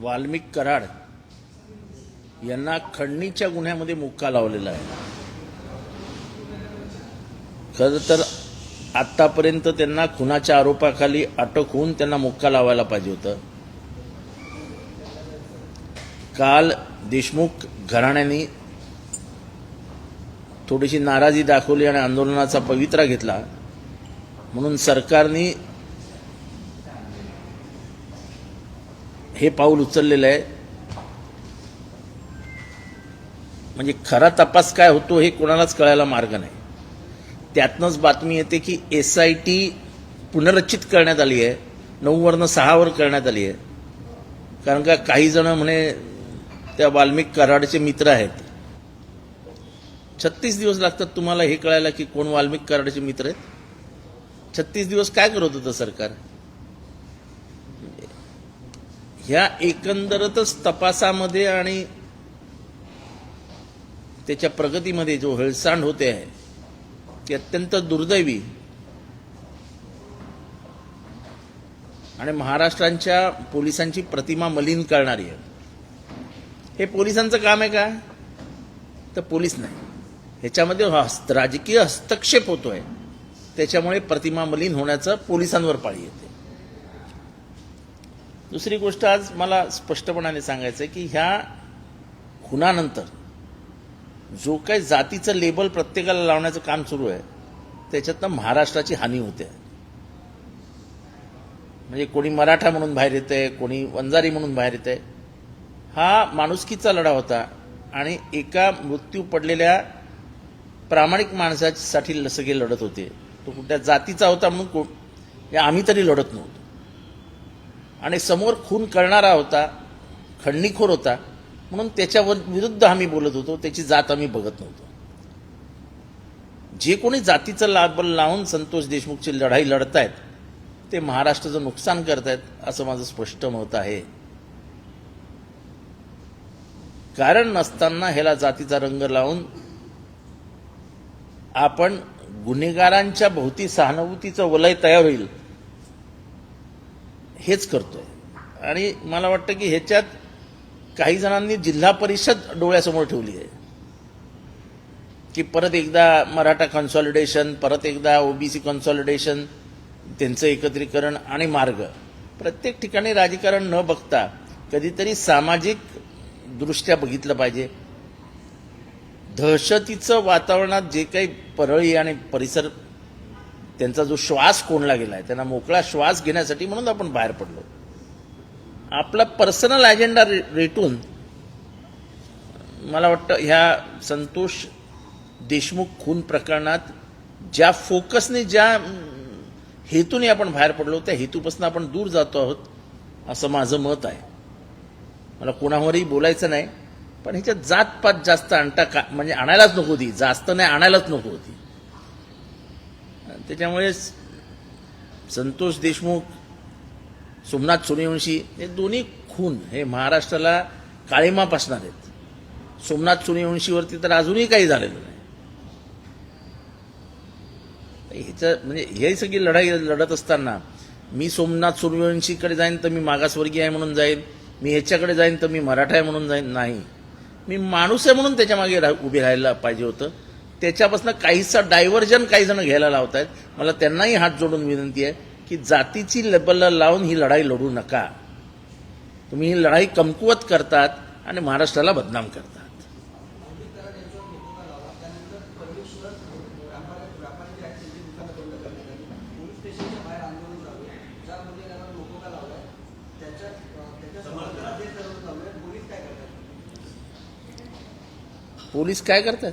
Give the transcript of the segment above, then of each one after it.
वाल्मिक कराड यांना खंडणीच्या गुन्ह्यामध्ये मुक्का लावलेला आहे. खरं तर आतापर्यंत त्यांना खुनाच्या आरोपाखाली अटक होऊन त्यांना मुक्का लावायला पाहिजे होतं. काल देशमुख घराण्याने थोडीशी नाराजी दाखवली आणि आंदोलनाचा पवित्रा घेतला. म्हणून सरकारने हे पाऊल उचललेलं आहे. म्हणजे खरा तपास काय होतो हे कोणालाच कळायला मार्ग नाही. त्यातनंच बातमी येते की एस आय टी पुनर्रचित करण्यात आली आहे. नऊवरनं सहावर करण्यात आली आहे. कारण का काही जण म्हणे त्या वाल्मिक कराडचे मित्र आहेत. छत्तीस दिवस लागतात तुम्हाला हे कळायला की कोण वाल्मिक कराडचे मित्र आहेत? छत्तीस दिवस काय करत होतं सरकार? ह्या एकंदरतच तपासामध्ये आणि त्याच्या प्रगतीमध्ये जो हेळसांड होते आहे ती अत्यंत दुर्दैवी. आणि महाराष्ट्रांच्या पोलिसांची प्रतिमा मलिन करणारी आहे. हे पोलिसांचं काम आहे का? तर पोलीस नाही. ह्याच्यामध्ये हस्त राजकीय हस्तक्षेप होतोय. त्याच्यामुळे प्रतिमा मलिन होण्याचं पोलिसांवर पाळी येते. दुसरी गोष्ट आज मला स्पष्टपणाने सांगायचं आहे की ह्या खुनानंतर जो काही जातीचं लेबल प्रत्येकाला लावण्याचं काम सुरू आहे त्याच्यातनं महाराष्ट्राची हानी होते. म्हणजे कोणी मराठा म्हणून बाहेर येते कोणी वंजारी म्हणून बाहेर येते. हा माणुसकीचा लढा होता आणि एका मृत्यू पडलेल्या प्रामाणिक माणसासाठी सगळे लढत होते. तो कुठल्या जातीचा होता म्हणून को हे आम्ही तरी लढत नव्हतो. आणि समोर खून करणारा होता खंडणीखोर होता म्हणून त्याच्यावर विरुद्ध आम्ही बोलत होतो त्याची जात आम्ही बघत नव्हतो. जे कोणी जातीचं लाबल लावून संतोष देशमुखची लढाई लढतायत ते महाराष्ट्राचं नुकसान करतायत असं माझं स्पष्ट मत आहे. कारण नसताना ह्याला जातीचा रंग लावून आपण गुन्हेगारांच्या भोवती सहानुभूतीचं वलय तयार होईल हेच करतोय. आणि मला वाटतं की ह्याच्यात काही जणांनी जिल्हा परिषद डोळ्यासमोर ठेवली आहे. की परत एकदा मराठा कन्सॉलिडेशन परत एकदा ओबीसी कन्सॉलिडेशन त्यांचं एकत्रीकरण आणि मार्ग. प्रत्येक ठिकाणी राजकारण न बघता कधीतरी सामाजिक दृष्ट्या बघितलं पाहिजे. दहशतीचं वातावरणात जे काही परळी आणि परिसर त्यांचा जो श्वास कोणला गेला आहे त्यांना मोकळा श्वास घेण्यासाठी म्हणून आपण बाहेर पडलो. आपला पर्सनल अजेंडा रे रेटून मला वाटतं ह्या संतोष देशमुख खून प्रकरणात ज्या फोकसने ज्या हेतूने आपण बाहेर पडलो त्या हेतूपासून आपण दूर जातो आहोत असं माझं मत आहे. मला कोणावरही बोलायचं नाही पण ह्याच्यात जातपात जास्त आणता का म्हणजे आणायलाच नको होती जास्त नाही आणायलाच नको होती त्याच्यामुळे संतोष देशमुख सोमनाथ सूर्यवंशी हे दोन्ही खून हे महाराष्ट्राला काळीमा पासणार आहेत. सोमनाथ सूर्यवंशीवरती तर अजूनही काही झालेलं नाही. ह्याचं म्हणजे हे सगळी लढाई लढत असताना मी सोमनाथ सूर्यवंशीकडे जाईन तर मी मागासवर्गीय आहे म्हणून जाईन मी ह्याच्याकडे जाईन तर मी मराठा आहे म्हणून जाईन नाही. मी माणूस आहे म्हणून त्याच्यामागे उभे राहायला पाहिजे होतं. त्याच्यापासून काहीसा डायव्हर्जन काही जण घ्यायला लावत आहेत मला त्यांनाही हात जोडून विनंती आहे की जातीची लेबल लावून ही लढाई लढू नका. तुम्ही ही लढाई कमकुवत करतात आणि महाराष्ट्राला बदनाम करतात. पोलीस काय करतात?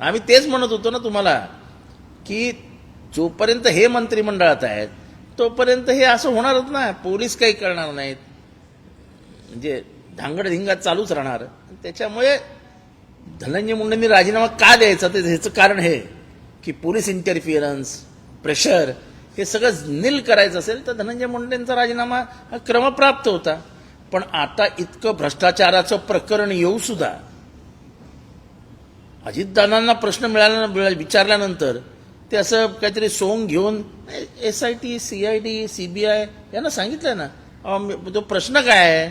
आम्ही तेच म्हणत होतो ना तुम्हाला की जोपर्यंत हे मंत्रिमंडळात आहेत तोपर्यंत हे असं होणारच ना. पोलीस काही करणार नाहीत. म्हणजे धांगडधिंगा चालूच राहणार. त्याच्यामुळे धनंजय मुंडेंनी राजीनामा का द्यायचा? ते ह्याचं कारण हे की पोलीस इंटरफिअरन्स प्रेशर हे सगळं नील करायचं असेल तर धनंजय मुंडेंचा राजीनामा हा क्रमप्राप्त होता. पण आता इतकं भ्रष्टाचाराचं प्रकरण येऊ सुद्धा अजितदादांना प्रश्न मिळाल्या विचारल्यानंतर ते असं काहीतरी सोंग घेऊन S I T C I D C B I यांना सांगितलं ना तो प्रश्न काय आहे?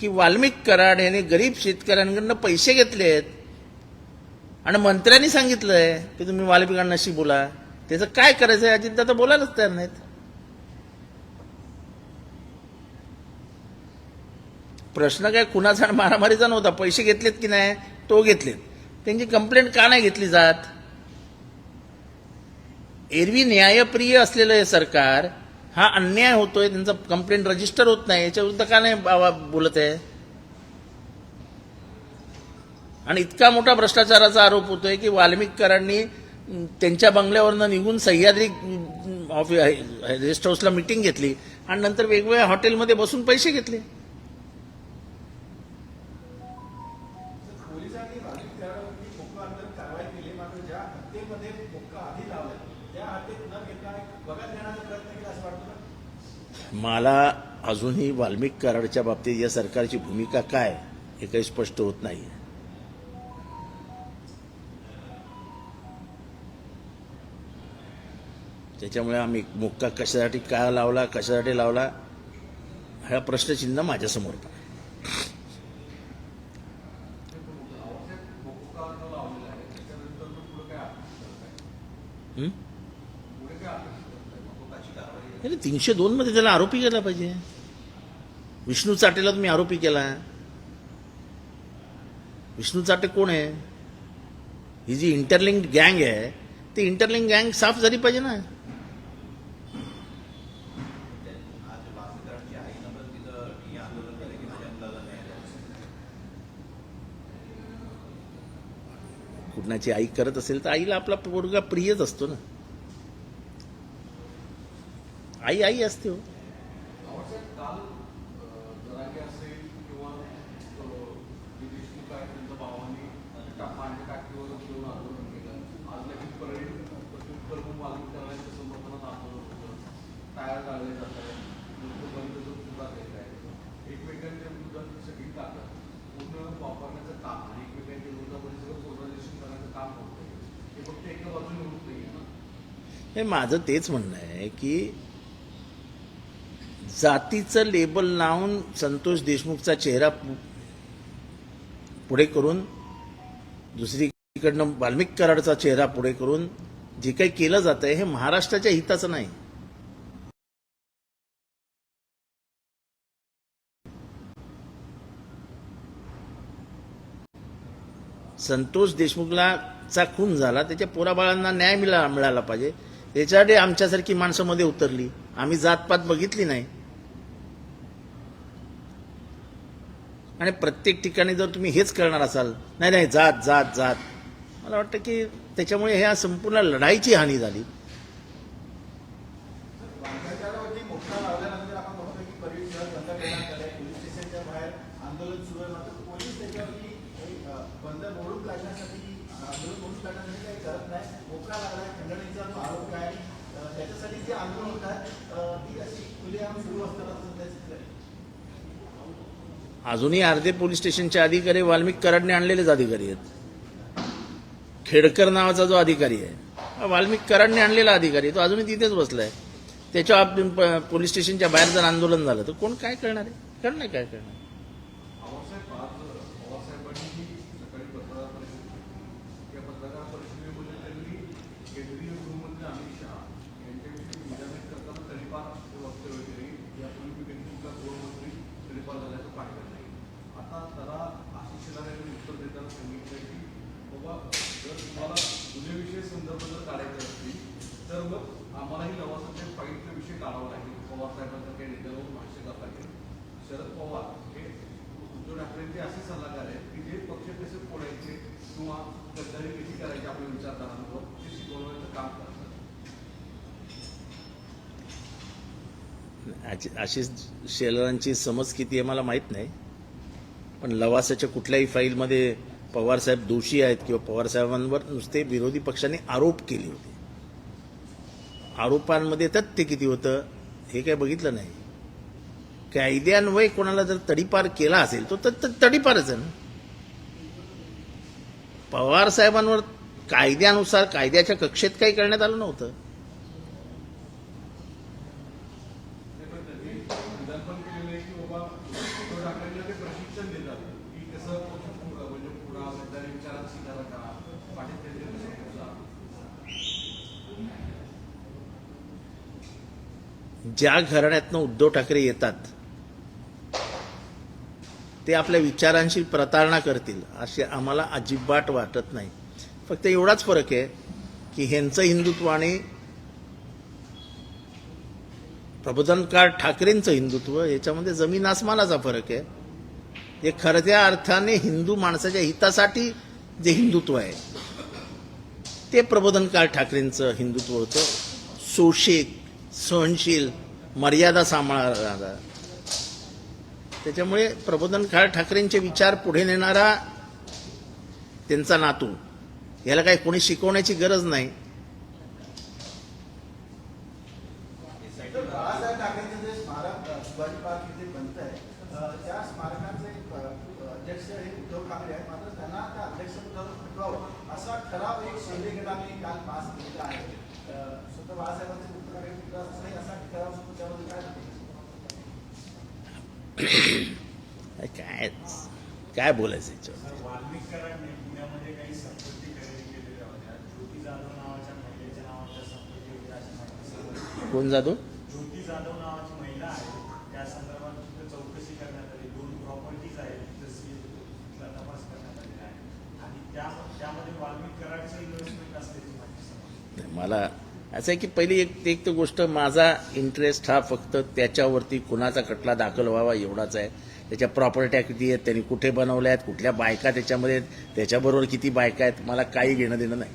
की वाल्मिक कराड यांनी गरीब शेतकऱ्यांकडनं पैसे घेतलेत आणि मंत्र्यांनी सांगितलंय की तुम्ही वाल्मिकांनाशी बोला. त्याचं काय करायचं आहे अजितदादा बोलायलाच तयार नाहीत. प्रश्न काय कुणाचा आणि मारामारीचा नव्हता. पैसे घेतलेत की नाही तो घेतलेत. त्यांची कंप्लेंट का नाही घेतली जात? एरवी न्यायप्रिय असलेलं हे सरकार हा अन्याय होतोय त्यांचा कंप्लेंट रजिस्टर होत नाही याच्याविरुद्ध का नाही बाबा बोलत आहे? आणि इतका मोठा भ्रष्टाचाराचा आरोप होतोय की वाल्मिकरांनी त्यांच्या बंगल्यावरनं निघून सह्याद्री ऑफिस गेस्ट हाऊसला मिटिंग घेतली आणि नंतर वेगवेगळ्या हॉटेलमध्ये बसून पैसे घेतले. मला अजूनही वाल्मिक कराडच्या बाबतीत या सरकारची भूमिका काय हे काही स्पष्ट होत नाही त्याच्यामुळे आम्ही मुक्का कशासाठी का लावला कशासाठी लावला हा प्रश्नचिन्ह माझ्यासमोर पण आहे. हं? नाही, तीनशे दोन मध्ये त्याला आरोपी केला पाहिजे. विष्णू चाटेला तुम्ही आरोपी केला. विष्णू चाटे कोण आहे? ही जी इंटरलिंक गँग आहे ती इंटरलिंक गँग साफ झाली पाहिजे ना. कुणाची आई करत असेल तर आईला आपला पोरगा प्रियच असतो ना. आई आई असते हो. हे हे माझं तेच म्हणणं आहे की जातीचं लेबल लावून संतोष देशमुखचा चेहरा पुढे करून दुसरीकडनं वाल्मिक कराडचा चेहरा पुढे करून जे काही केलं जात आहे हे महाराष्ट्राच्या हिताचं नाही. संतोष देशमुखला चा खून झाला त्याच्या पोराबाळांना न्याय मिळाला मिळाला पाहिजे. त्याच्यासाठी आमच्यासारखी माणसामध्ये उतरली. आम्ही जातपात बघितली नाही. आणि प्रत्येक ठिकाणी जर तुम्ही हेच करणार असाल नाही नाही जात जात जात. मला वाटतं की त्याच्यामुळे ह्या संपूर्ण लढाईची हानी झाली. आंदोलन त्याच्यासाठी जे आंदोलन होत आहे ती अशी खुलेआम सुरू असताना अजूनही अर्धे पोलीस स्टेशनचे अधिकारी वाल्मिक कराडने आणलेलेच अधिकारी आहेत खेडकर नावाचा जो अधिकारी आहे वाल्मिक कराडने आणलेला अधिकारी आहे. तो अजूनही तिथेच बसला आहे त्याच्या पोलीस स्टेशनच्या बाहेर जर आंदोलन झालं तर कोण काय करणार आहे करणार काय करणार Gracias. बाबा जर तुम्हाला संदर्भ जर काढायचे असतील तर मग आम्हालाही लवासाच्या विषय काढावा लागेल काही भाष्य करावं लागेल शरद पवार हे उद्धव ठाकरेंचे असे सल्लागार आहेत की जे पक्ष कसे फोडायचे किंवा गद्दारी कशी करायची आपल्या विचारधारांवर ते शिकवण्याचं काम करतात. आशिष शेलरांची समज किती आहे मला माहीत नाही. पण लवासाच्या कुठल्याही फाईलमध्ये पवारसाहेब दोषी आहेत किंवा पवारसाहेबांवर नुसते विरोधी पक्षाने आरोप केले होते. आरोपांमध्ये तथ्य किती होतं हे काय बघितलं नाही. कायद्यान्वये कोणाला जर तडीपार केला असेल तो तर तडीपारच आहे ना. पवार साहेबांवर कायद्यानुसार कायद्याच्या कक्षेत काही करण्यात आलं नव्हतं ते पण त्यांनी विधान पण केलेलं आहे की बाबा उद्धव ठाकरेंना ते प्रशिक्षण देतात की कसं पुढं म्हणजे विचारात करा पाठीत ज्या घराण्यातनं उद्धव ठाकरे येतात ते आपल्या विचारांशी प्रतारणा करतील असे आम्हाला अजिबात वाटत नाही. फक्त एवढाच फरक आहे की ह्यांचं हिंदुत्व आणि प्रबोधनकार ठाकरेंचं हिंदुत्व याच्यामध्ये जमीन आसमानाचा फरक आहे. हे खऱ्या अर्थाने हिंदू माणसाच्या हितासाठी जे हिंदुत्व आहे ते प्रबोधनकार ठाकरेंचं हिंदुत्व होतं. सोशिक सहनशील मर्यादा सांभाळणारा. त्याच्यामुळे प्रबोधनकार ठाकरेंचे विचार पुढे नेणारा त्यांचा नातू. याला काही कोणी शिकवण्याची गरज नाही तर बाळासाहेब ठाकरेंचं जे स्मारक अ, शिवाजी पार्क इथे बनत आहे त्या स्मारकाचे अ, अध्यक्ष हे उद्धव ठाकरे आहेत मात्र त्यांना त्या अध्यक्षपदावर हटवावं असा ठराव एक शिंदे गटाने काल पास केलेला आहे अ, स्वतः बाळासाहेबांचे पुत्र हे पुत्र असं असा ठराव असतो त्यामध्ये काय म्हणते? काय काय बोलायचं याच्यावर वाल्मिक कराडने पुण्यामध्ये काही संपत्ती खरेदी केलेल्या होत्या ज्योती जाधव नावाच्या महिलेच्या नावाच्या संपत्ती होत्या अशी माहिती समजली कोण जातो ज्योती जाधव मला असं आहे की पहिली एक एक तर गोष्ट माझा इंटरेस्ट हा फक्त त्याच्यावरती कुणाचा खटला दाखल व्हावा एवढाच आहे. त्याच्या प्रॉपर्ट्या किती आहेत त्यांनी कुठे बनवल्या आहेत कुठल्या बायका त्याच्यामध्ये आहेत, त्याच्याबरोबर किती बायका आहेत मला काही घेणं देणं नाही.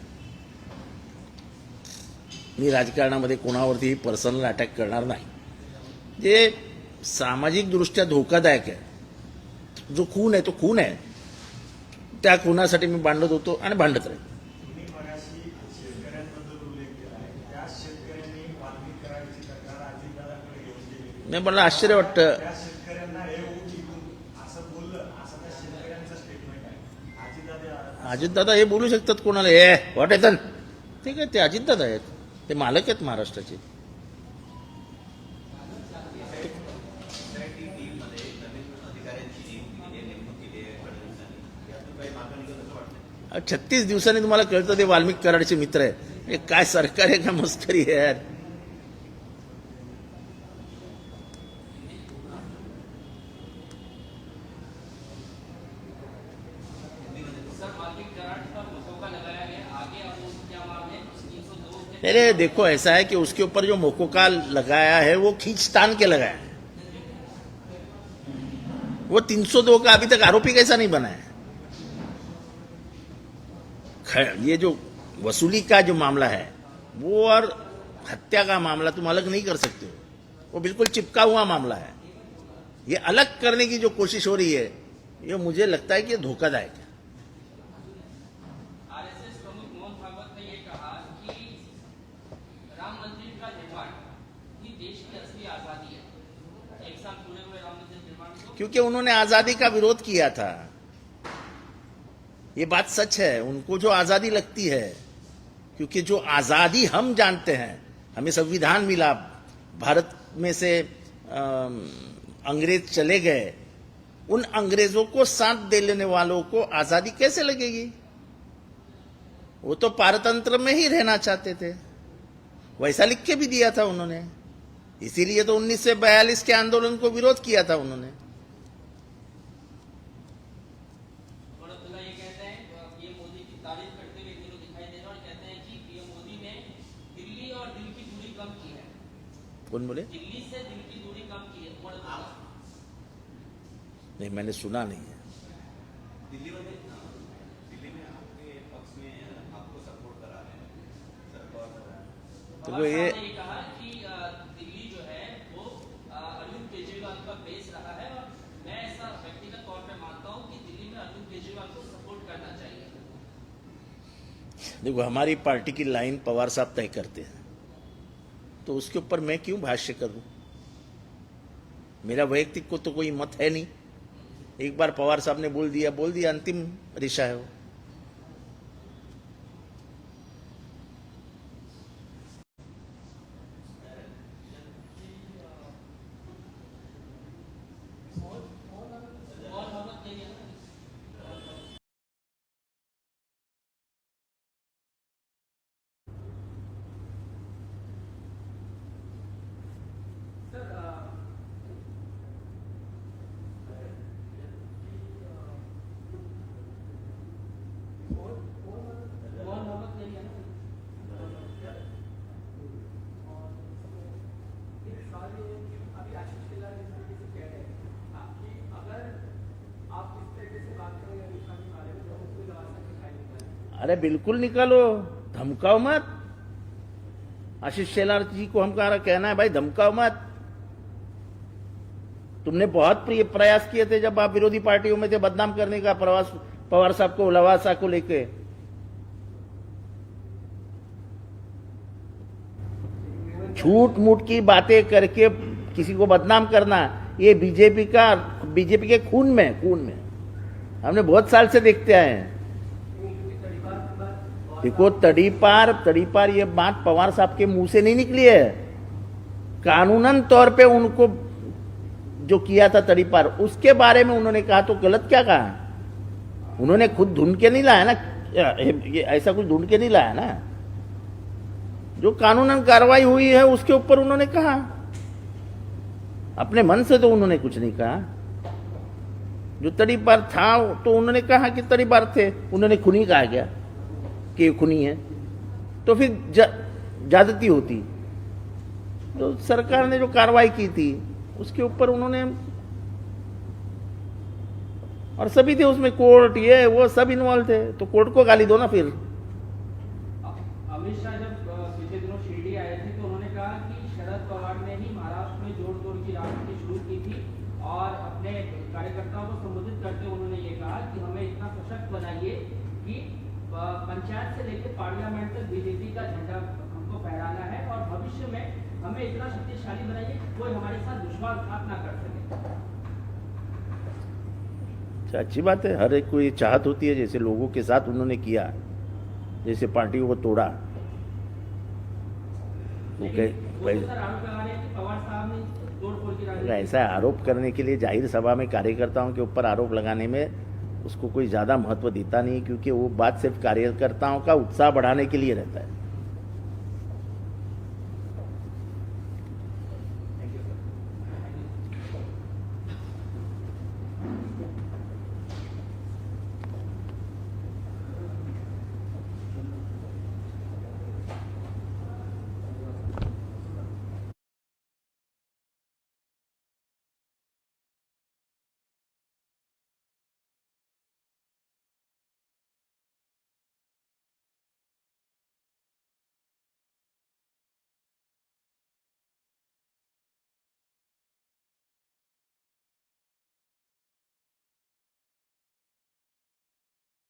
मी राजकारणामध्ये कोणावरतीही पर्सनल अटॅक करणार नाही. जे सामाजिकदृष्ट्या धोकादायक आहे जो खून आहे तो खून आहे त्या खुनासाठी मी भांडत होतो आणि भांडत राहील तुम्ही मगाशी शेतकऱ्यांबद्दल उल्लेख केला आहे त्या शेतकऱ्यांनी वाल्मिक कराडची तक्रार अजितदादाकडे घेऊन गेली नाही मला आश्चर्य वाटतं. त्या शेतकऱ्यांना हे आहे. अजितदादा हे बोलू शकतात कोणाला? ए व्हॉट येतन ठीक आहे ते अजितदादा आहेत. ते मालक आहेत महाराष्ट्राचे. छत्तीस दिवसांनी तुम्हाला कळतं ते वाल्मिक कराडचे मित्र आहेत. हे काय सरकार आहे का मस्करी आहे यार. अरे देखो, ऐसा है कि उसके ऊपर जो मोकोका लगाया है, वो खींचतान के लगाया है। वो 302 का अभी तक आरोपी कैसा नहीं बना है? ये जो वसूली का जो मामला है, वो और हत्या का मामला तुम अलग नहीं कर सकते हो। वो बिल्कुल चिपका हुआ मामला है। ये अलग करने की जो कोशिश हो रही है, ये मुझे लगता है कि धोखादायक है आरएसएस प्रमुख मोहन भागवत ने ये कहा कि राम मंदिर का निर्माण ही देश की असली आज़ादी है एक साल पूरे हुए राम मंदिर निर्माण को क्योंकि उन्होंने आज़ादी का विरोध किया था। ये बात सच है, उनको जो आज़ादी लगती है, क्योंकि जो आज़ादी हम जानते हैं, हमें संविधान मिला, भारत में से अंग्रेज़ चले गए, उन अंग्रेज़ों को साथ दे लेने वालों को आज़ादी कैसे लगेगी? वो तो पारतंत्र में ही रहना चाहते थे। वैसा लिख के भी दिया था उन्होंने। इसीलिए तो 1942 के आंदोलन को विरोध किया था उन्होंने और अब्दुल्ला ये कहते हैं अ, पीएम मोदी की तारीफ़ करते हुए एक लोग दिखाई दे रहे हैं और कहते हैं कि पीएम मोदी ने दिल्ली और दिल की दूरी कम की है कौन बोले? दिल्ली से दिल की दूरी कम की है नहीं मैंने सुना नहीं है। दिल्ली में दिल्ली में आपके पक्ष में आपको सपोर्ट करा रहे हैं सर और तो वो ये ये कहा कि दिल्ली जो है वो अ, बेस रहा है और मैं ऐसा व्यक्तिगत तौर पे मानता हूँ कि दिल्ली में अरविंद केजरीवाल को सपोर्ट करना चाहिए। देखो हमारी पार्टी की लाइन पवार साहब तय करते हैं। तो उसके ऊपर मैं क्यों भाष्य करूं? मेरा वैयक्तिक को तो कोई मत है नहीं। एक बार पवार साहब ने बोल दिया बोल दिया अंतिम रिशा है वो। अरे बिल्कुल निकालो, धमकाओ मत। आशीष शेलार जी को हम कहा कहना है, भाई, धमकाओ मत। तुमने बहुत प्रयास किए थे जब आप विरोधी पार्टियों में थे बदनाम करने का, प्रवास पवार साहब को लवासा को लेके। झूठ मूठ की बातें करके किसी को बदनाम करना, ये बीजेपी का, बीजेपी के खून में खून में। हमने बहुत साल से देखते आए हैं। देखो तड़ीपार तड़ीपार ये बात पवार साहब के मुंह से नहीं निकली है। कानूनन तौर पे उनको जो किया था तड़ीपार उसके बारे में उन्होंने कहा तो गलत क्या कहा? उन्होंने खुद ढूंढ के नहीं लाया ना? ये ऐसा कुछ ढूंढ के नहीं लाया ना? जो कानूनन कार्रवाई हुई है उसके ऊपर उन्होंने कहा। अपने मन से तो उन्होंने कुछ नहीं कहा। जो तड़ीपार था तो उन्होंने कहा कि तड़ीपार थे उन्होंने खुनी कहा गया खुनी है तो फिर ज्यादती होती। तो सरकार ने जो कार्रवाई की थी, उसके ऊपर उन्होंने, और सभी थे उसमें कोर्ट, ये, वो सब इन्वॉल्व थे तो कोर्ट को गाली दो ना फिर अमित शाह जब अ, पिछले दिनों शिरडी आए थे तो उन्होंने कहा कि शरद पवार ने ही महाराष्ट्र में जोड़ तोड़ की राजनीति शुरू की थी और अपने कार्यकर्ताओं को संबोधित करते हुए उन्होंने ये कहा कि हमें इतना सशक्त बनाइए कि अ, पंचायत से लेकर पार्लियामेंट तक बीजेपी का झंडा हमको फहराना है और भविष्य में हमें इतना शक्तिशाली बनाइए कोई हमारे साथ विश्वासघात ना कर सके। अच्छा, अच्छी बात है। हर एक को ये चाहत होती है जैसे लोगों के साथ उन्होंने किया जैसे पार्टियों को तोड़ा। वो कह- तो ऐसा आरोप करने के लिए ज़ाहिर सभा में कार्यकर्ताओं के ऊपर आरोप लगाने में उसको कोई ज़्यादा महत्व देता नहीं क्योंकि वो बात सिर्फ़ कार्यकर्ताओं का उत्साह बढ़ाने के लिए रहता है।